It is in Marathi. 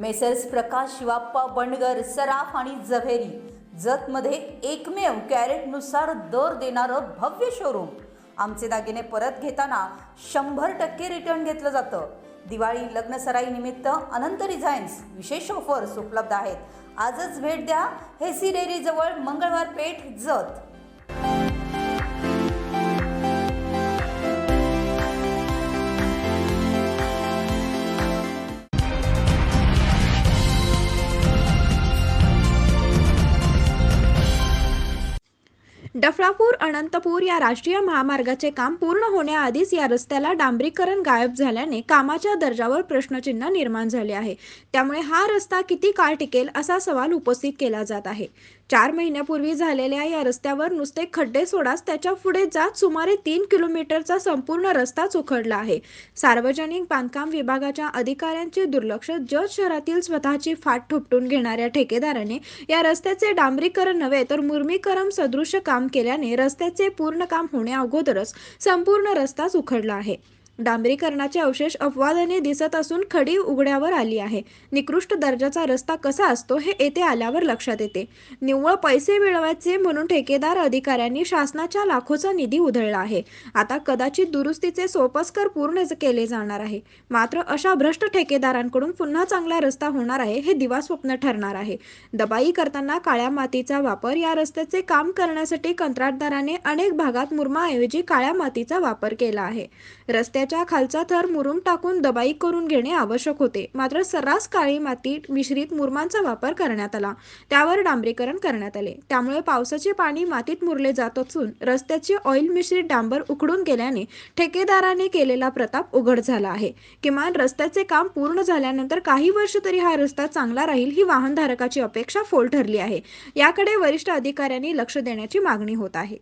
मेसर्स प्रकाश शिवाप्पा बंडगर सराफ आणि जव्हेरी जतमध्ये एकमेव कॅरेटनुसार दर देणारं भव्य शोरूम आमचे दागिने परत घेताना शंभर टक्के रिटर्न घेतलं जातं. दिवाळी लग्न सराई निमित्त अनंत डिझाईन्स विशेष ऑफर्स उपलब्ध आहेत. आजच भेट द्या हेसी डेअरीजवळ मंगळवार पेठ जत. डफळापूर अनंतपूर या राष्ट्रीय महामार्गाचे काम पूर्ण होण्याआधीच या रस्त्याला डांबरीकरण गायब झाल्याने कामाच्या दर्जावर प्रश्नचिन्ह निर्माण झाले आहे. त्यामुळे हा रस्ता किती काळ टिकेल असा सवाल उपस्थित केला जात आहे. चार महिन्यापूर्वी झालेल्या या रस्त्यावर नुसते खड्डे सोडाच त्याच्या पुढे जात सुमारे तीन किलोमीटरचा संपूर्ण रस्ताच उखडला आहे. सार्वजनिक बांधकाम विभागाच्या अधिकाऱ्यांचे दुर्लक्ष जत शहरातील स्वतःची फाट ठोपटून घेणाऱ्या ठेकेदाराने या रस्त्याचे डांबरीकरण नव्हे तर मुर्मीकरण सदृश काम केल्याने रस्त्याचे पूर्ण काम होण्या अगोदरच संपूर्ण रस्ताच उखडला आहे. डांबरीकरणाचे अवशेष अपवादाने दिसत असून खडी उघड्यावर आली आहे. निकृष्ट दर्जाचा रस्ता कसा असतो हे येथे आल्यावर लक्षात येते. निव्वळ पैसे मिळवायचे म्हणून ठेकेदार अधिकाऱ्यांनी शासनाच्या लाखोचा निधी उधळला आहे. आता कदाचित दुरुस्तीचे सोपस्कर पूर्ण केले जाणार आहे. मात्र अशा भ्रष्ट ठेकेदारांकडून पुन्हा चांगला रस्ता होणार आहे हे दिवास्वप्न ठरणार आहे. दबाई करताना काळ्या मातीचा वापर या रस्त्याचे काम करण्यासाठी कंत्राटदाराने अनेक भागात मुरमाऐवजी काळ्या मातीचा वापर केला आहे. रस्त्याच्या खालचा थर मुरुम टाकून दबाई करून घेणे आवश्यक होते. मात्र सर्रास काळी माती मिश्रित मुरमांचा वापर करण्यात आला. त्यावर डांबरीकरण करण्यात आले. त्यामुळे पावसाचे पाणी मातीत मुरले जात असून रस्त्याचे ऑइल मिश्रित डांबर उकडून गेल्याने ठेकेदाराने केलेला प्रताप उघड झाला आहे. किमान रस्त्याचे काम पूर्ण झाल्यानंतर काही वर्ष तरी हा रस्ता चांगला राहील ही वाहनधारकाची अपेक्षा फोल ठरली आहे. याकडे वरिष्ठ अधिकाऱ्यांनी लक्ष देण्याची मागणी होत आहे.